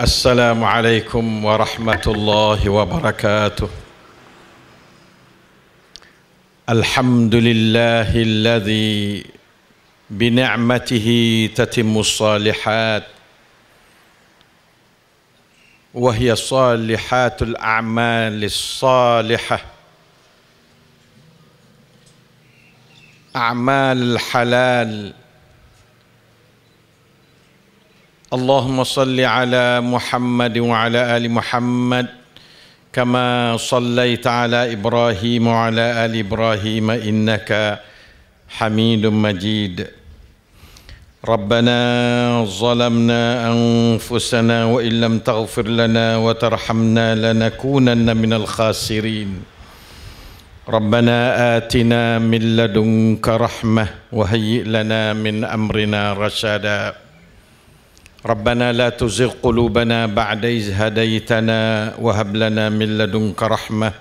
السلام عليكم ورحمة الله وبركاته. الحمد لله الذي بنعمته تتم الصالحات. وهي صالحات الأعمال الصالحة. أعمال الحلال. اللهم صل على محمد وعلى آل محمد كما صليت على إبراهيم وعلى آل إبراهيم إنك حميد مجيد. ربنا ظلمنا انفسنا وان لم تغفر لنا وترحمنا لنكونن من الخاسرين ربنا اتنا من لدنك رحمه وهيئ لنا من امرنا رشدا ربنا لا تزغ قلوبنا بعد إذ هديتنا وهب لنا من لدنك رحمة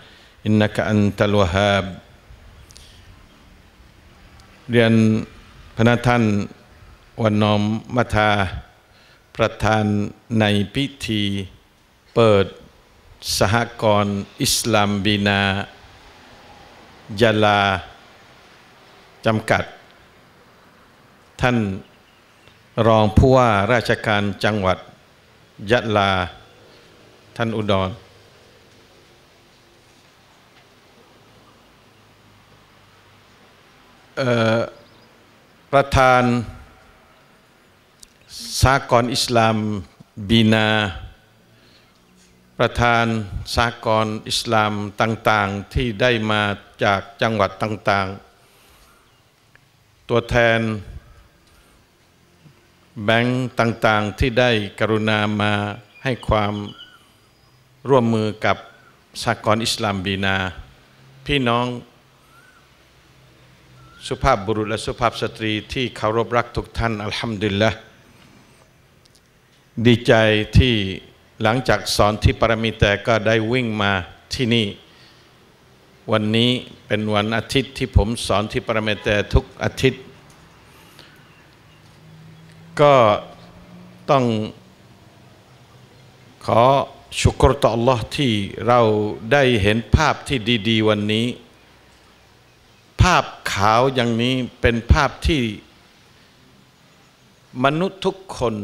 إنك أنت الوهاب เรียนพระท่าน วันนอมมัทาประธานในพิธีเปิดสหกรณ์อิสลามบีนายาลาจำกัด ท่านรองผู้ว่าราชการจังหวัดยะลา ท่านอุดร ประธาน สากลอิสลามบีนา ประธานสากลอิสลามต่างๆที่ได้มาจากจังหวัดต่างๆ ตัวแทนแบงค์ต่างๆที่ได้กรุณามาให้ความร่วมมือกับสากลอิสลามบีนา พี่น้องสุภาพบุรุษและสุภาพสตรีที่เคารพรักทุกท่านอัลฮัมดุลิลละ ดีใจที่หลังจากสอนที่ปรมิแต่ก็ได้วิ่งมาที่นี่ วันนี้เป็นวันอาทิตย์ที่ผมสอนที่ปรมิแต่ทุกอาทิตย์ ก็ต้องขอชุกรต่อ Allah ที่เราได้เห็นภาพที่ดี ๆ วันนี้ ภาพขาวอย่างนี้เป็นภาพที่มนุษย์ทุกคน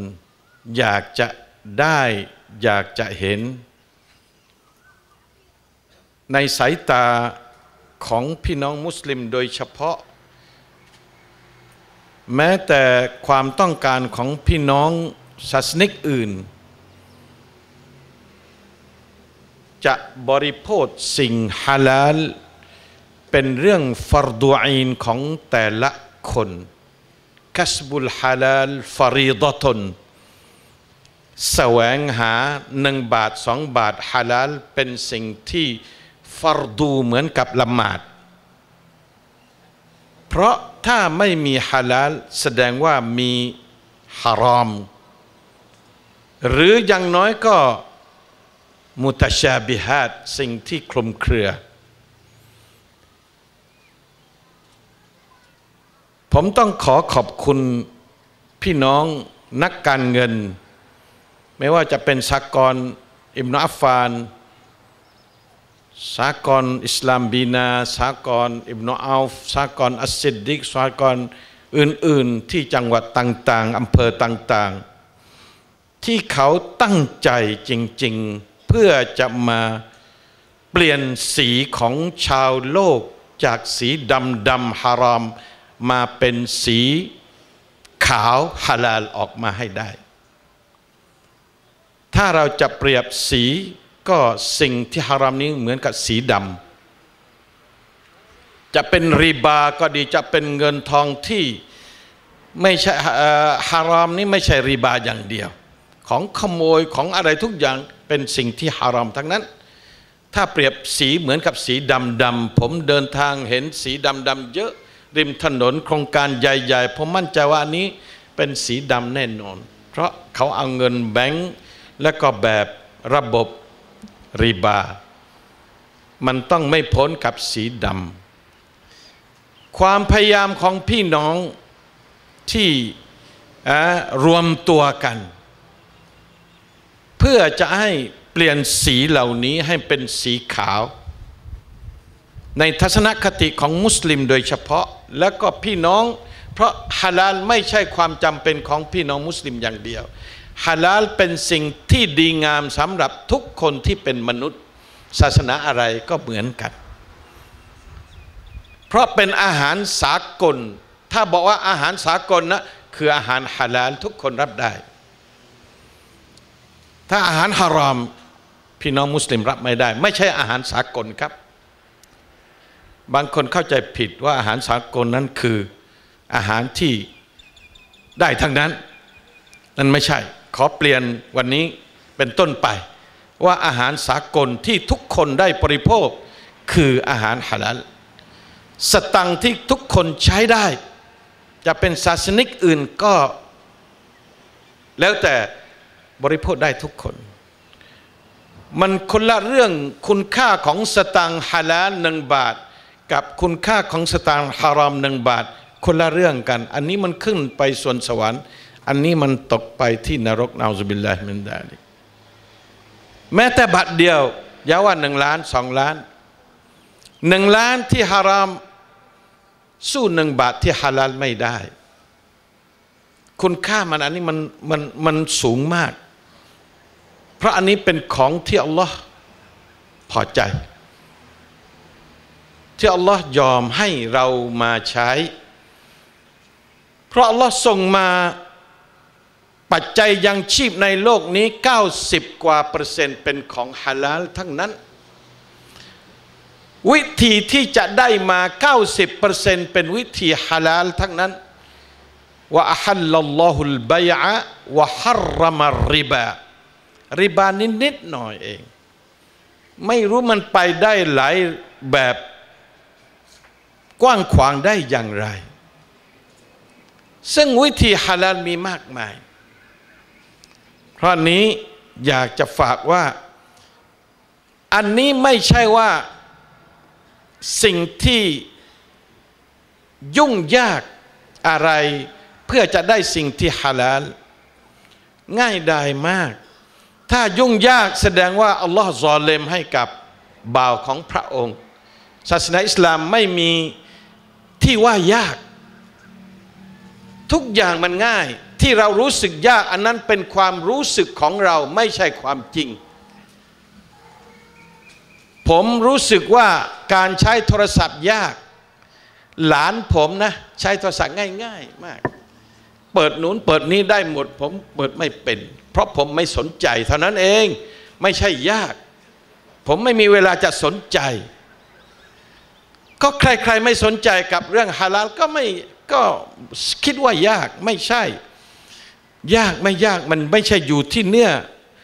อยากจะได้อยากจะเห็น ในสายตาของพี่น้องมุสลิมโดยเฉพาะ แม้แต่ความต้องการของพี่น้องศาสนิกอื่น จะบริโภคสิ่งฮาลาล เป็นเรื่องฟารดูอีนของแต่ละคน คัสบุลฮาลาลฟารีดตน แสวงหาหนึ่งบาทสองบาทฮาลาลเป็นสิ่งที่ฟารดูเหมือนกับละหมาด เพราะถ้าไม่มีฮาลาลแสดงว่ามีฮารอม หรืออย่างน้อยก็มุตชาบิฮัดสิ่งที่คลุมเครือ ผมต้องขอขอบคุณพี่น้องนักการเงิน ไม่ว่าจะเป็นสากรอิมนาอัฟฟานสากรอิสลามบีนาสากรอิบนาอัลฟสากรอัสซิดดิกสากรอื่นๆที่จังหวัดต่างๆอำเภอต่างๆ ที่เขาตั้งใจจริงๆ เพื่อจะมาเปลี่ยนสีของชาวโลกจากสีดำดำฮารามมาเป็นสีขาวฮาลาลออกมาให้ได้ ถ้าเราจะเปรียบสีก็สิ่งที่ฮารามนี้เหมือนกับสีดำจะเป็นรีบาก็ดีจะเป็นเงินทองที่ไม่ใช่ฮารามนี้ไม่ใช่รีบาอย่างเดียว ของขโมยของอะไรทุกอย่างเป็นสิ่งที่ฮารามทั้งนั้น ถ้าเปรียบสีเหมือนกับสีดำดำผมเดินทางเห็นสีดำดำเยอะริมถนนโครงการใหญ่ ๆ ผมมั่นใจว่านี้เป็นสีดำแน่นอน เพราะเขาเอาเงินแบงค์ และก็แบบระบบริบา มันต้องไม่พ้นกับสีดำความพยายามของพี่น้องที่รวมตัวกัน เพื่อจะให้เปลี่ยนสีเหล่านี้ให้เป็นสีขาว ในทัศนคติของมุสลิมโดยเฉพาะแล้วก็พี่น้อง เพราะฮาลาลไม่ใช่ความจำเป็นของพี่น้องมุสลิมอย่างเดียว ฮาลาลเป็นสิ่งที่ดีงามสำหรับทุกคนที่เป็นมนุษย์ ศาสนาอะไรก็เหมือนกัน เพราะเป็นอาหารสากล ถ้าบอกว่าอาหารสากลนะคืออาหารฮาลาลทุกคนรับได้ ถ้าอาหารฮารอมพี่น้องมุสลิมรับไม่ได้ ไม่ใช่อาหารสากลครับ บางคนเข้าใจผิดว่าอาหารสากลนั้นคืออาหารที่ได้ทั้งนั้น นั่นไม่ใช่ ขอเปลี่ยนวันนี้เป็นต้นไป ว่าอาหารสากลที่ทุกคนได้บริโภคคืออาหารฮาลาลสตังที่ทุกคนใช้ได้ จะเป็นศาสนิกอื่นก็ แล้วแต่บริโภคได้ทุกคน มันคนละเรื่องคุณค่าของสตางฮาลาลหนึ่งบาท กับคุณค่าของสตางฮารอมหนึ่งบาท คนละเรื่องกัน อันนี้มันขึ้นไปส่วนสวรรค์ อันนี้มันตกไปที่นรกนาซุบิลลาฮิมินดาลิแม้แต่บาทเดียวยาว่าหนึ่งล้านสองล้านหนึ่งล้านที่ฮาราม สู้หนึ่งบาทที่ฮาลาลไม่ได้ คุณค่ามันอันนี้มันมันมันสูงมาก เพราะอันนี้เป็นของที่อัลลอฮ์พอใจ ที่อัลลอฮ์ยอมให้เรามาใช้ เพราะอัลลอฮ์ส่งมา ปัจจัยยังชีพในโลกนี้ 90 กว่าเปอร์เซ็นต์เป็นของฮาลาลทั้งนั้น วิธีที่จะได้มา 90%เป็นวิธีฮาลาลทั้งนั้นว่าอัลลอฮุลบัยะวะฮัรรมริบาริบานิดนิดหน่อยเอง ไม่รู้มันไปได้หลายแบบกว้างขวางได้อย่างไร ซึ่งวิธีฮาลาลมีมากมาย เพราะนี้อยากจะฝากว่า อันนี้ไม่ใช่ว่าสิ่งที่ยุ่งยากอะไร เพื่อจะได้สิ่งที่ฮาลาลง่ายดายมาก ถ้ายุ่งยากแสดงว่าอัลลอฮ์ซอเลมให้กับบ่าวของพระองค์ ศาสนาอิสลามไม่มีที่ว่ายาก ทุกอย่างมันง่าย ที่เรารู้สึกยากอันนั้นเป็นความรู้สึกของเราไม่ใช่ความจริง ผมรู้สึกว่าการใช้โทรศัพท์ยาก หลานผมนะ ใช้โทรศัพท์ง่าย ๆ มาก เปิดนู้นเปิดนี้ได้หมด ผมเปิดไม่เป็น เพราะผมไม่สนใจ เท่านั้นเองไม่ใช่ยาก ผมไม่มีเวลาจะสนใจ ก็ใครๆไม่สนใจกับเรื่องฮาลาลก็ไม่ก็คิดว่ายากไม่ใช่ ยากไม่ยากมันไม่ใช่อยู่ที่เนื้อ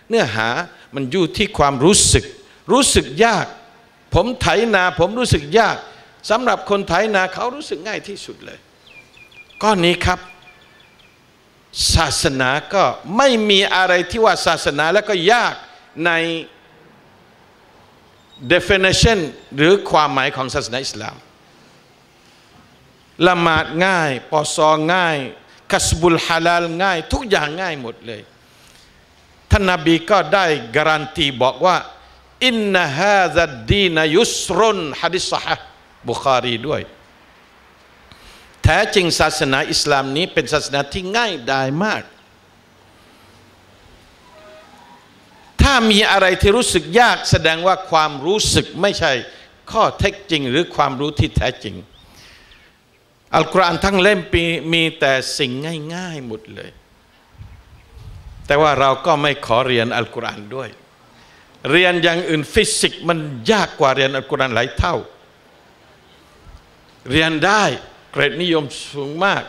เนื้อหามันอยู่ที่ความรู้สึก รู้สึกยาก ผมไถนา ผมรู้สึกยากสำหรับคนไถนาเขารู้สึกง่ายที่สุดเลยก้อนนี้ครับ ศาสนาก็ไม่มีอะไรที่ว่าศาสนาแล้วก็ยากใน definition หรือความหมายของศาสนาอิสลามละหมาดง่ายปอซอง่าย คัสบุลฮาลาลง่าย ทุกอย่างง่ายหมดเลย ท่านนาบีก็ได้การันตีบอกว่า อินนาฮาซัดดีนยุสรุนฮะดิษสะบุคารีด้วย แท้จริงศาสนาอิสลามนี้เป็นศาสนาที่ง่ายดายมาก ถ้ามีอะไรที่รู้สึกยากแสดงว่าความรู้สึกไม่ใช่ข้อเท็จจริงหรือความรู้ที่แท้จริง อัลกุรอานทั้งเล่มปีมีแต่สิ่งง่ายๆหมดเลย แต่ว่าเราก็ไม่ขอเรียนอัลกุรอานด้วย เรียนอย่างอื่นฟิสิกส์มันยากกว่าเรียนอัลกุรอานหลายเท่า เรียนได้เกรดนิยมสูงมาก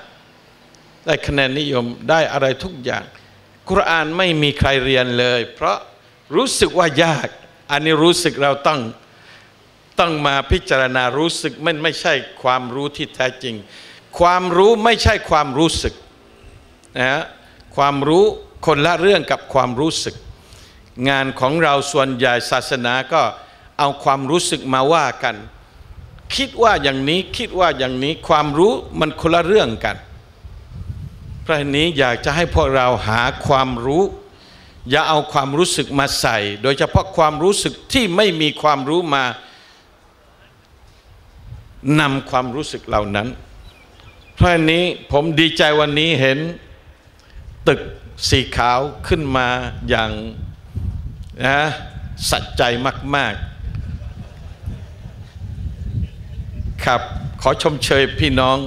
ได้คะแนนนิยมได้อะไรทุกอย่าง กุรอานไม่มีใครเรียนเลย เพราะรู้สึกว่ายาก อันนี้รู้สึกเราต้อง ต้องมาพิจารณารู้สึกมันไม่ใช่ความรู้ที่แท้จริง ความรู้ไม่ใช่ความรู้สึกนะฮะความรู้คนละเรื่องกับความรู้สึก งานของเราส่วนใหญ่ศาสนาก็เอาความรู้สึกมาว่ากัน คิดว่าอย่างนี้คิดว่าอย่างนี้ความรู้มันคนละเรื่องกันเพราะนี้อยากจะให้พวกเราหาความรู้ อย่าเอาความรู้สึกมาใส่ โดยเฉพาะความรู้สึกที่ไม่มีความรู้มา นำความรู้สึกเหล่านั้น เพราะนี้ผมดีใจวันนี้เห็นตึกสีขาวขึ้นมาอย่างนะสัจใจมาก ๆ ครับขอชมเชยพี่น้อง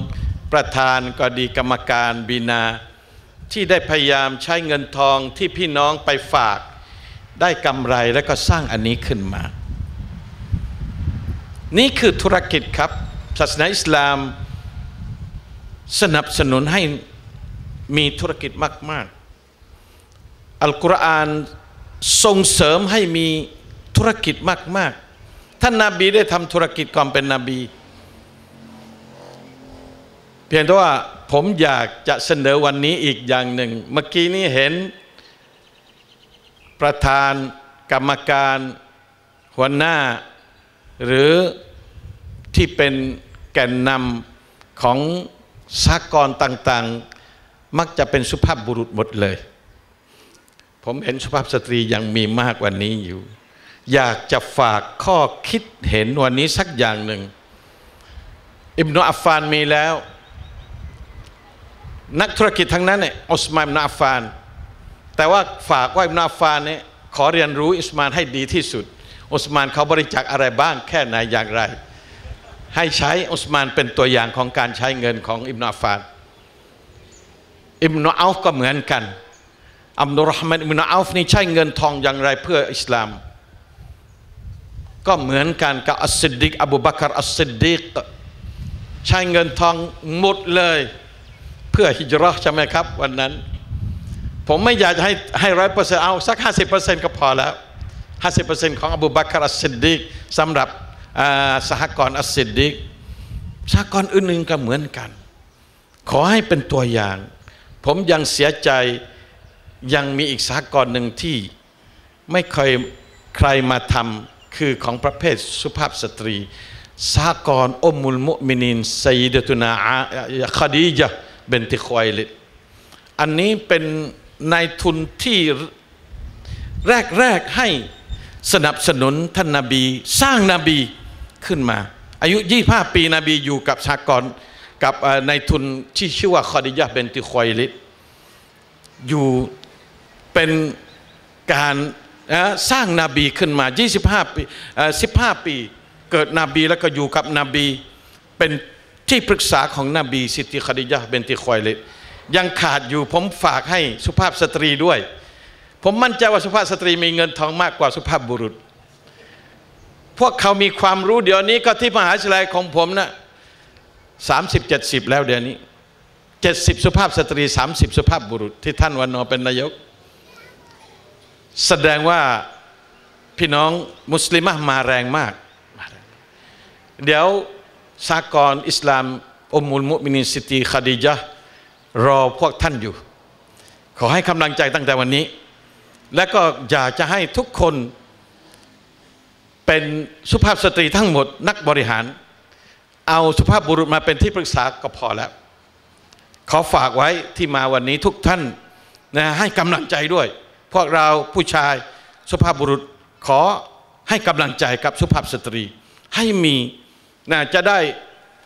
ประธานก็ดีกรรมการบีนา ที่ได้พยายามใช้เงินทองที่พี่น้องไปฝาก ได้กำไรแล้วก็สร้างอันนี้ขึ้นมา นี่คือธุรกิจครับ ศาสนาอิสลามสนับสนุนให้มีธุรกิจมาก ๆ อัลกุรอานส่งเสริมให้มีธุรกิจมาก ๆ ท่านนาบีได้ทำธุรกิจก่อนเป็นนบี เพียงแต่ว่าผมอยากจะเสนอวันนี้อีกอย่างหนึ่ง เมื่อกี้นี้เห็นประธานกรรมการหัวหน้า หรือที่เป็น แก่นนำของสากลต่างๆ มักจะเป็นสุภาพบุรุษหมดเลย ผมเห็นสุภาพสตรียังมีมากกว่านี้อยู่ อยากจะฝากข้อคิดเห็นวันนี้สักอย่างหนึ่ง อิบนาอัฟฟานมีแล้ว นักธุรกิจทั้งนั้นเนี่ยอุสมานอิบนาอัฟฟาน แต่ว่าฝากว่าอิบนาอัฟฟานเนี่ยขอเรียนรู้อิสมานให้ดีที่สุด อุสมานเขาบริจาคอะไรบ้างแค่ไหนอย่างไร ให้ใช้อุสมานเป็นตัวอย่างของการใช้เงินของอิบนาอัฟานอิบนาอัฟก็เหมือนกันอัมดุลรห์มานอิบนาอัฟนี่ใช้เงินทองอย่างไรเพื่ออิสลาม ก็เหมือนกันกับอัสซิดดิกอบูบักรอัสซิดดิกใช้เงินทองหมดเลย เพื่อฮิจรัชใช่ไหมครับ วันนั้น ผมไม่อยากจะให้ให้ร้อยเปอร์เซ็นต์เอาสักห้าสิบเปอร์เซ็นต์ก็พอแล้วห้าสิบเปอร์เซ็นต์ของอบูบักรอัสซิดดิกสำหรับ สหกรณ์อัสซิดดิกสหกรณ์อื่นๆก็เหมือนกัน ขอให้เป็นตัวอย่าง ผมยังเสียใจยังมีอีกสากลหนึ่งที่ไม่เคยใครมาทำคือของประเภทสุภาพสตรีสากลอมุลมุมินินไซดตุนาคดีจ์เบนติคอยลิอันนี้เป็นนายทุนที่แรก ๆ ให้สนับสนุนท่านนาบี สร้างนาบี ขึ้นมา อายุ 25 ปีนบีอยู่กับสากลกับนายทุนที่ชื่อว่าคอดิยะเบนติคอยลิอยู่เป็นการสร้างนาบีขึ้นมา 25 ปี 15 ปี เกิดนบีแล้วก็อยู่กับนบี เป็นที่ปรึกษาของนบีสิทธิคดิยะเบนติคอยเลยังขาดอยู่ผมฝากให้สุภาพสตรีด้วย ผมมั่นใจว่าสุภาพสตรีมีเงินทองมากกว่าสุภาพบุรุษ พวกเขามีความรู้เดี๋ยวนี้ก็ที่มหาวิทยาลัยของผมนะสามสิบเจ็ดสิบแล้วเดี๋ยวนี้เจ็ดสิบสุภาพสตรีสามสิบสุภาพบุรุษที่ท่านวันนอเป็นนายก แสดงว่าพี่น้องมุสลิมมาแรงมาก เดี๋ยวสากรอิสลามอุมุลมุมินินสิตีคดีจรอพวกท่านอยู่ ขอให้กำลังใจตั้งแต่วันนี้ และก็อยากจะให้ทุกคน เป็นสุภาพสตรีทั้งหมดนักบริหาร เอาสุภาพบุรุษมาเป็นที่ปรึกษาก็พอแล้ว ขอฝากไว้ที่มาวันนี้ทุกท่านนะให้กำลังใจด้วย พวกเราผู้ชายสุภาพบุรุษขอให้กำลังใจกับสุภาพสตรี ให้มีนะจะได้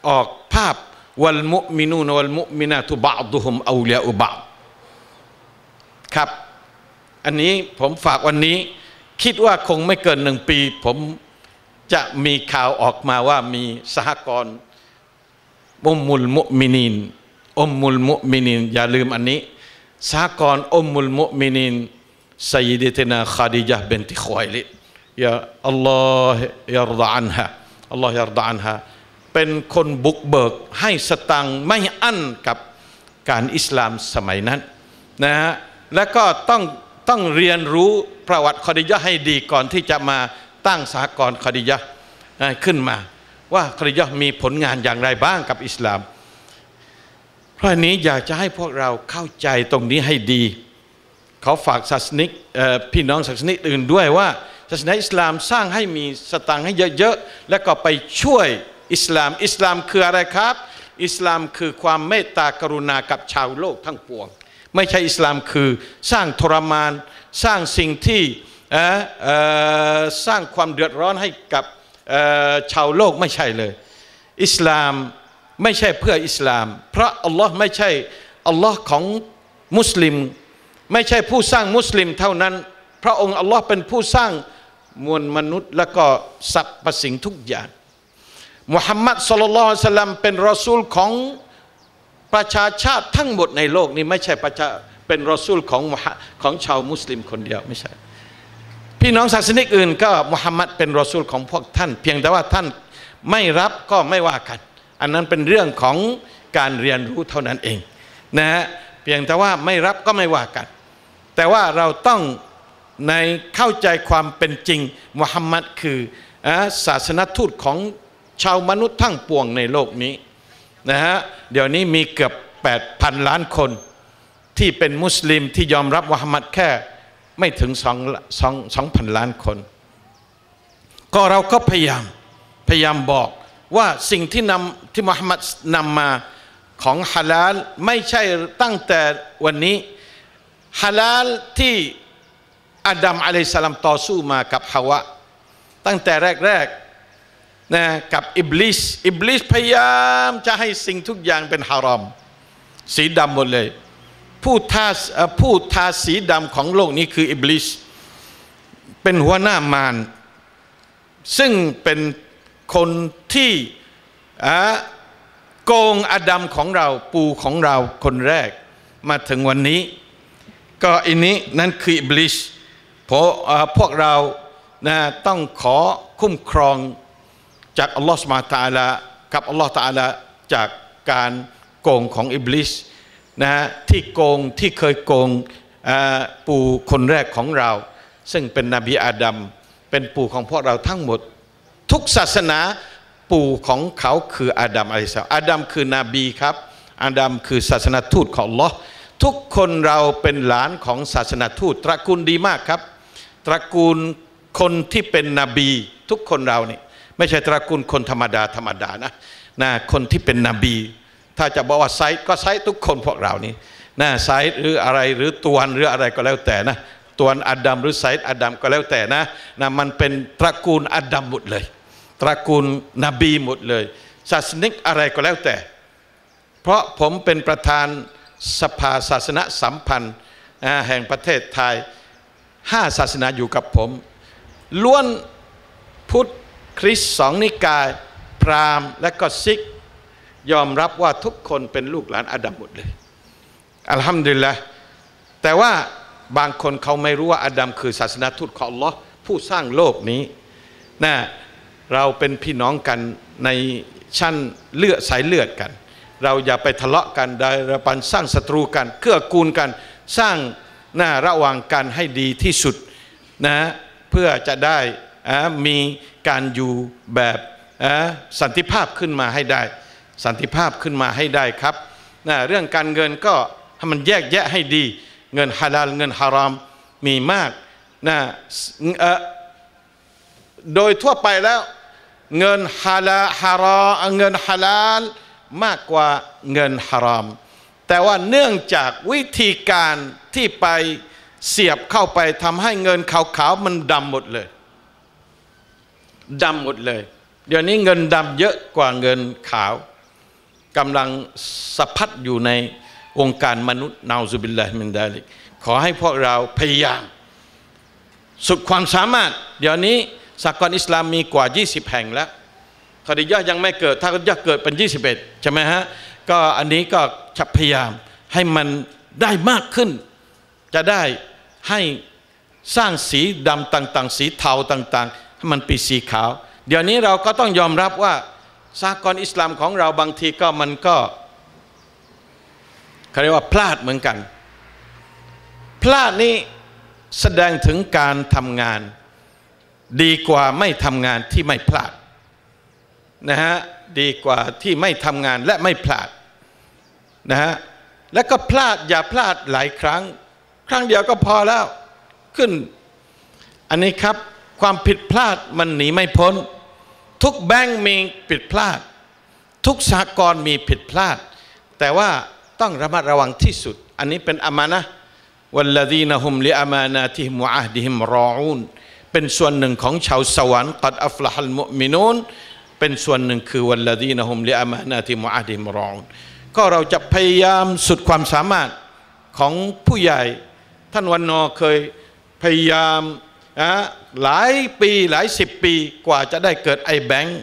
ออกภาพวัลมุมินูนวัลมุมินาตุบะดุฮุมอูเลียอุบะครับ อันนี้ผมฝากวันนี้ คิดว่าคงไม่เกินหนึ่งปี ผมจะมีข่าวออกมาว่ามีสหกรณ์อมมุลมุมินินอมมุลมุมินิน อย่าลืมอันนี้สหกรณ์อมมุลมุมินินสยิดตินาคาดิยะเบนติควายลิยาอัลลอฮ์ยารดานฮะอัลลอฮ์ยารดานฮะเป็นคนบุกเบิกให้สตังไม่อั้นกับการอิสลามสมัยนั้นนะฮะและก็ต้อง ต้องเรียนรู้ประวัติคอดิยะให้ดีก่อนที่จะมาตั้งสากรคอดิยะขึ้นมา ว่าคอดิยะมีผลงานอย่างไรบ้างกับอิสลาม เพราะนี้อยากจะให้พวกเราเข้าใจตรงนี้ให้ดี เขาฝากศาสนิกพี่น้องศาสนิกอื่นด้วยว่าศาสนาอิสลามสร้างให้มีสตังค์ให้เยอะๆ แล้วก็ไปช่วยอิสลาม อิสลามคืออะไรครับ อิสลามคือความเมตตากรุณากับชาวโลกทั้งปวง ไม่ใช่อิสลามคือสร้างทรมาน สร้างสิ่งที่สร้างความเดือดร้อนให้กับชาวโลกไม่ใช่เลย อิสลามไม่ใช่เพื่ออิสลาม เพราะอัลลอฮ์ไม่ใช่อัลลอฮ์ของมุสลิม ไม่ใช่ผู้สร้างมุสลิมเท่านั้น พระองค์อัลลอฮ์เป็นผู้สร้างมวลมนุษย์และก็สรรพสิ่งทุกอย่างมุฮัมมัดสุลลัลสลัมเป็นรอซูลของ ประชาชาติทั้งหมดในโลกนี้ไม่ใช่ประชาเป็นรอซูลของของชาวมุสลิมคนเดียวไม่ใช่ พี่น้องศาสนิกอื่นก็มุฮัมมัดเป็นรอซูลของพวกท่าน เพียงแต่ว่าท่านไม่รับก็ไม่ว่ากัน อันนั้นเป็นเรื่องของการเรียนรู้เท่านั้นเองนะฮะเพียงแต่ว่าไม่รับก็ไม่ว่ากัน แต่ว่าเราต้องในเข้าใจความเป็นจริงมุฮัมมัดคือศาสนทูตของชาวมนุษย์ทั้งปวงในโลกนี้ นะฮะเดี๋ยวนี้มีเกือบ 8,000 ล้านคน ที่เป็นมุสลิมที่ยอมรับมุฮัมมัดแค่ไม่ถึงสองสองสองพันล้านคน ก็เราก็พยายามพยายามบอกว่าสิ่งที่นำที่มุฮัมมัดนำมาของฮาลาลไม่ใช่ตั้งแต่วันนี้ฮาลาลที่อาดัมอะลัยสลามต่อสู้มากับฮาวะ ตั้งแต่แรกๆ นะกับอิบลิสอิบลิสพยายามจะให้สิ่งทุกอย่างเป็นฮารอม สีดำหมดเลย ผู้ทาผู้ทาสีดำของโลกนี้คืออิบลิสเป็นหัวหน้ามารซึ่งเป็นคนที่โกงอดัมของเราปูของเราคนแรก มาถึงวันนี้ ก็อันนี้นั่นคืออิบลิสพราะพวกเรานะต้องขอคุ้มครอง จากอัลลอฮฺสมาตาละกับอัลลอฮฺตาละจากการโกงของอิบลิสนะที่โกงที่เคยโกงปู่คนแรกของเรา ซึ่งเป็นนบีอาดัมเป็นปู่ของพวกเราทั้งหมด ทุกศาสนาปู่ของเขาคืออาดัมอะลัยฮิสลามอาดัมคือนบีครับ อาดัมคือศาสนาทูตของลอทุกคนเราเป็นหลานของศาสนาทูตตระกูลดีมากครับ ตระกูลคนที่เป็นนบีทุกคนเราเนี่ย ไม่ใช่ตระกูลคนธรรมดาธรรมดานะนะคนที่เป็นนบี ถ้าจะบอกว่าไซต์ก็ไซต์ทุกคนพวกเรานี่นะไซต์หรืออะไรหรือตวนหรืออะไรก็แล้วแต่นะตวนอดัมหรือไซต์อดัมก็แล้วแต่นะนะมันเป็นตระกูลอดดัมหมดเลย ตระกูลนบีหมดเลยศาสนิกอะไรก็แล้วแต่ เพราะผมเป็นประธานสภาศาสนสัมพันธ์แห่งประเทศไทยห้าศาสนาอยู่กับผม ล้วนพุทธ คริสต์สองนิกายพราหมณ์และก็ซิก ยอมรับว่าทุกคนเป็นลูกหลานอาดัมหมดเลย อัลฮัมดุลิลละแต่ว่าบางคนเขาไม่รู้ว่าอาดัมคือศาสนาทูตของอัลลอฮ์ผู้สร้างโลกนี้นะเราเป็นพี่น้องกันในชั้นเลือดสายเลือดกัน เราอย่าไปทะเลาะกันด้ระปันสร้างศัตรูกันเกื้อกูลกันสร้างหน้าระวังกันให้ดีที่สุดนะเพื่อจะได้ มีการอยู่แบบสันติภาพขึ้นมาให้ได้ สันติภาพขึ้นมาให้ได้ครับนะเรื่องการเงินก็ให้มันแยกแยะให้ดี เงินฮาลาลเงินฮารามมีมากนะโดยทั่วไปแล้วเงินฮาลาฮารอเงินฮาลาลมากกว่าเงินฮาราม แต่ว่าเนื่องจากวิธีการที่ไปเสียบเข้าไปทำให้เงินขาวๆมันดำหมดเลย ดำหมดเลย เดี๋ยวนี้เงินดำเยอะกว่าเงินขาวกำลังสะพัดอยู่ในวงการมนุษย์นาซุบิลลาฮิมินดาลิกขอให้พวกเราพยายาม สุดความสามารถ เดี๋ยวนี้สากลอิสลามมีกว่า 20 แห่งแล้วคดียะยังไม่เกิด ถ้าจะเกิดเป็น 21 ใช่ไหมฮะ ก็อันนี้ก็จะพยายามให้มันได้มากขึ้น จะได้ให้สร้างสีดำต่าง ๆ สีเทาต่าง ๆ มันเป็นสีขาว เดี๋ยวนี้เราก็ต้องยอมรับว่าสากลอิสลามของเราบางทีก็มันก็เขาเรียกว่าพลาดเหมือนกัน พลาดนี้แสดงถึงการทำงาน ดีกว่าไม่ทำงานที่ไม่พลาดนะฮะดีกว่าที่ไม่ทำงานและไม่พลาดนะฮะแล้วก็พลาดอย่าพลาดหลายครั้ง ครั้งเดียวก็พอแล้วขึ้น อันนี้ครับ ความผิดพลาดมันหนีไม่พ้น ทุกแบงก์มีผิดพลาด ทุกสากลมีผิดพลาด แต่ว่าต้องระมัดระวังที่สุด อันนี้เป็นอามานะวัลลดีนฮุมลิอามานาติฮิมวะอดิฮิมรออูนเป็นส่วนหนึ่งของชาวสวรรค์กัดอัฟละฮัลมุมินูนเป็นส่วนหนึ่งคือวัลลดีนฮุมลิอามานาติฮิมวะอดิฮิมรออูนก็เราจะพยายามสุดความสามารถของผู้ใหญ่ ท่านวันนอเคยพยายาม นะหลายปีหลายสิบปีกว่าจะได้เกิดไอ้แบงค์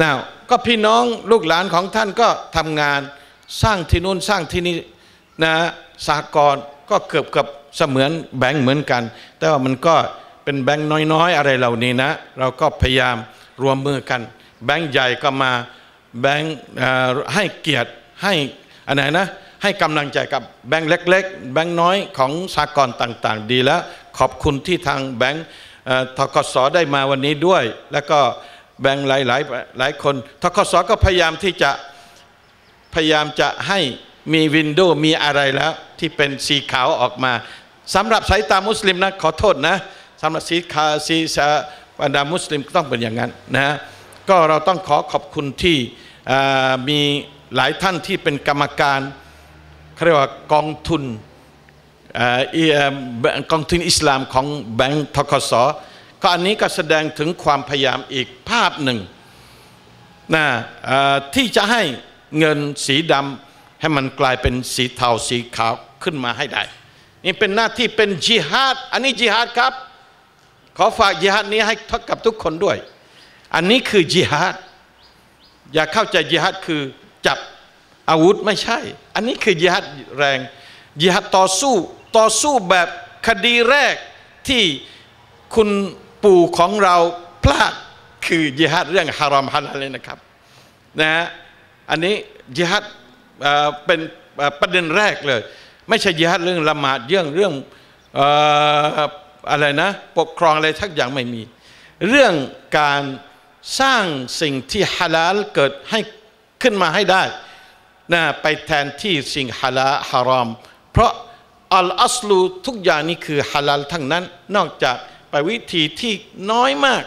นาก็พี่น้องลูกหลานของท่านก็ทำงานสร้างที่นู่นสร้างที่นี่นะสากลก็เกือบกับเสมือนแบงค์เหมือนกัน แต่ว่ามันก็เป็นแบงค์น้อยๆ อะไรเหล่านี้นะ เราก็พยายามรวมมือกัน แบงค์ใหญ่ก็มาแบงค์ให้เกียรติให้อะไรนะให้กำลังใจกับแบงค์เล็ก ๆ แบงค์น้อยของสากลต่างๆ ดีแล้ว ขอบคุณที่ทางแบงค์ทกศได้มาวันนี้ด้วย แล้วก็แบงค์หลายหลายหลายคนทกศก็พยายามที่จะพยายามจะให้มีวินโดว์มีอะไรแล้วที่เป็นสีขาวออกมาสำหรับสายตามุสลิมนะขอโทษนะสำหรับสีขาวสีสาบรรดามุสลิมต้องเป็นอย่างนั้นนะก็เราต้องขอขอบคุณที่มีหลายท่านที่เป็นกรรมการเขาเรียกว่ากองทุน กองทุนอิสลามของแบงก์ทกศก็อันนี้ก็แสดงถึงความพยายามอีกภาพหนึ่งนะที่จะให้เงินสีดำให้มันกลายเป็นสีเทาสีขาวขึ้นมาให้ได้ นี่เป็นหน้าที่เป็นจิฮาด อันนี้จิฮาดครับ ขอฝากจิฮาดนี้ให้ทักกับทุกคนด้วย อันนี้คือจิฮาด อย่าเข้าใจจิฮาดคือจับอาวุธไม่ใช่ อันนี้คือยิฮัดแรงยิฮัดต่อสู้ ต่อสู้แบบคดีแรกที่คุณปู่ของเราพลาดคือยิฮัดเรื่องฮารอมฮัลาลเลยนะครับนะฮะอันนี้ยิฮัดเป็นประเด็นแรกเลย ไม่ใช่ยิฮัดเรื่องละหมาดเรื่องเรื่องอะไรนะปกครองอะไรทักอย่างไม่มี เรื่องการสร้างสิ่งที่ฮาลาลเกิดให้ขึ้นมาให้ได้นะไปแทนที่สิ่งฮาลาฮารอม เพราะ อัลอัสลูทุกอย่างนี้คือฮาลาลทั้งนั้น นอกจากไปวิธีที่น้อยมาก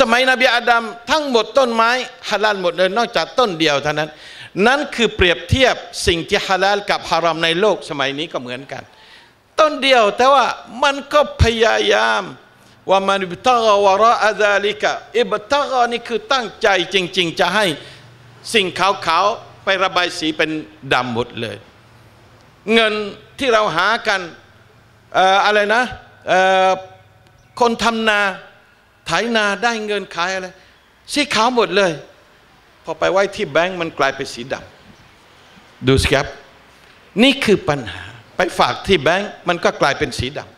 สมัยนบีอาดัมทั้งหมดต้นไม้ฮาลาลหมดเลยนอกจากต้นเดียวเท่านั้น นั่นคือเปรียบเทียบสิ่งที่ฮาลาลกับฮารอมในโลกสมัยนี้ก็เหมือนกัน ต้นเดียวแต่ว่ามันก็พยายามว่ามันอิบตากวราอาดาลิกะอิบตากนี่คือตั้งใจจริง ๆ จะให้สิ่งขาวๆไประบายสีเป็นดำหมดเลย เงิน ที่เราหากันอะไรนะคนทำนาไถนาได้เงินขายอะไรสีขาวหมดเลย พอไปไว้ที่แบงก์มันกลายเป็นสีดำดูสิครับ นี่คือปัญหาไปฝากที่แบงก์มันก็กลายเป็นสีดำ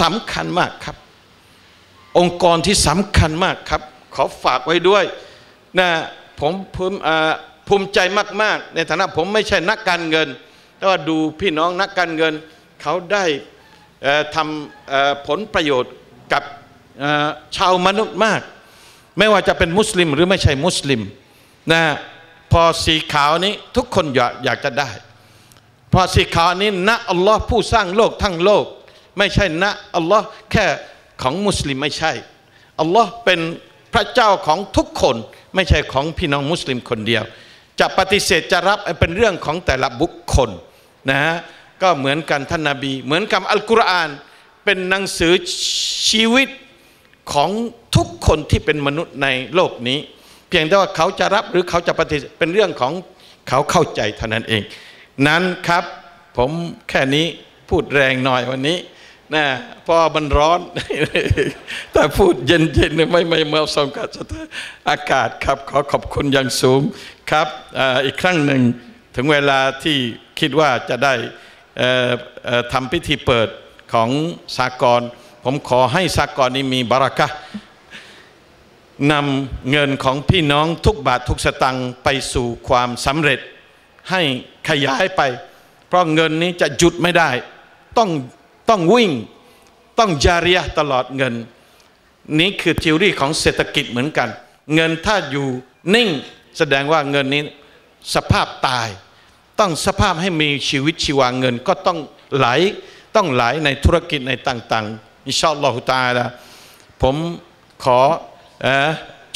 สำคัญมากครับ องค์กรที่สำคัญมากครับ ขอฝากไว้ด้วยนะผมภูมิ ภูมิใจมาก ๆ ในฐานะผมไม่ใช่นักการเงิน แต่ว่าดูพี่น้องนักการเงิน เขาได้ทำผลประโยชน์กับชาวมนุษย์มาก ไม่ว่าจะเป็นมุสลิมหรือไม่ใช่มุสลิมนะพอสีขาวนี้ทุกคนอยากอยากจะได้ พอสีขาวนี้นะอัลลอฮ์ผู้สร้างโลกทั้งโลก ไม่ใช่นะอัลลอฮ์แค่ของมุสลิมไม่ใช่อัลลอฮ์เป็นพระเจ้าของทุกคนไม่ใช่ของพี่น้องมุสลิมคนเดียว จะปฏิเสธจะรับเป็นเรื่องของแต่ละบุคคลนะฮะก็เหมือนกันท่านนาบี เหมือนกับอัลกุรอานเป็นหนังสือชีวิตของทุกคนที่เป็นมนุษย์ในโลกนี้ เพียงแต่ว่าเขาจะรับหรือเขาจะปฏิเสธเป็นเรื่องของเขาเข้าใจเท่านั้นเอง นั้นครับผมแค่นี้พูดแรงหน่อยวันนี้ นะพอมันร้อน แต่พูดเย็นๆไม่ไม่เมื่อสมกับสถานอากาศครับ ขอขอบคุณอย่างสูงครับอีกครั้งหนึ่งถึงเวลาที่คิดว่าจะได้ทำพิธีเปิดของสากลผมขอให้สากลนี้มีบารักะนำเงินของพี่น้องทุกบาททุกสตังค์ไปสู่ความสำเร็จ ให้ขยายไป เพราะเงินนี้จะหยุดไม่ได้ ต้อง ต้องวิ่งต้องจาริยะตลอดเงิน นี้คือทิวรี่ของเศรษฐกิจเหมือนกัน เงินถ้าอยู่นิ่งแสดงว่าเงินนี้สภาพตาย ต้องสภาพให้มีชีวิตชีวาเงินก็ต้องไหลต้องไหลในธุรกิจในต่าง ๆ อินชาอัลลอฮฺตาลาผมขออ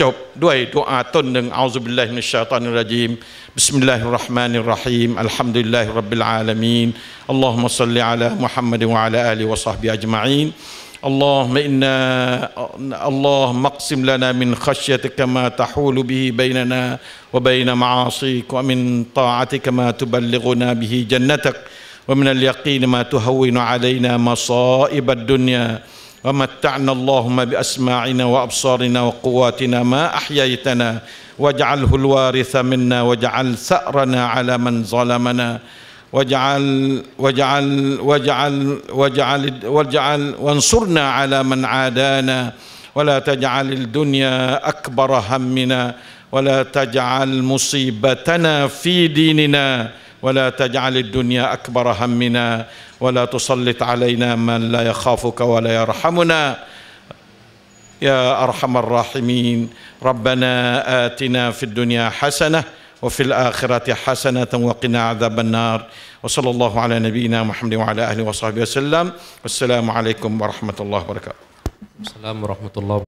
จบด้วยดุอาต้นหนึ่งอัลลอฮฺบิลลาฮิมินชาตานิรรจีม بسم الله الرحمن الرحيم الحمد لله رب العالمين اللهم صل على محمد وعلى آله وصحبه أجمعين اللهم إنا اللهم اقسم لنا من خشيتك ما تحول به بيننا وبين معاصيك ومن طاعتك ما تبلغنا به جنتك ومن اليقين ما تهون علينا مصائب الدنيا ومتعنا اللهم بأسماعنا وأبصارنا وقواتنا ما أحييتنا واجعله الوارث منا واجعل ثأرنا على من ظلمنا واجعل واجعل واجعل واجعل واجعل وانصرنا على من عادانا ولا تجعل الدنيا أكبر همنا ولا تجعل مصيبتنا في ديننا ولا تجعل الدنيا أكبر همنا ولا تسلط علينا من لا يخافك ولا يرحمنا. يا أرحم الراحمين. ربنا آتنا في الدنيا حسنة وفي الآخرة حسنة وقنا عذاب النار. وصلى الله على نبينا محمد وعلى آله وصحبه وسلم. والسلام عليكم ورحمة الله وبركاته. Assalamualaikum warahmatullahi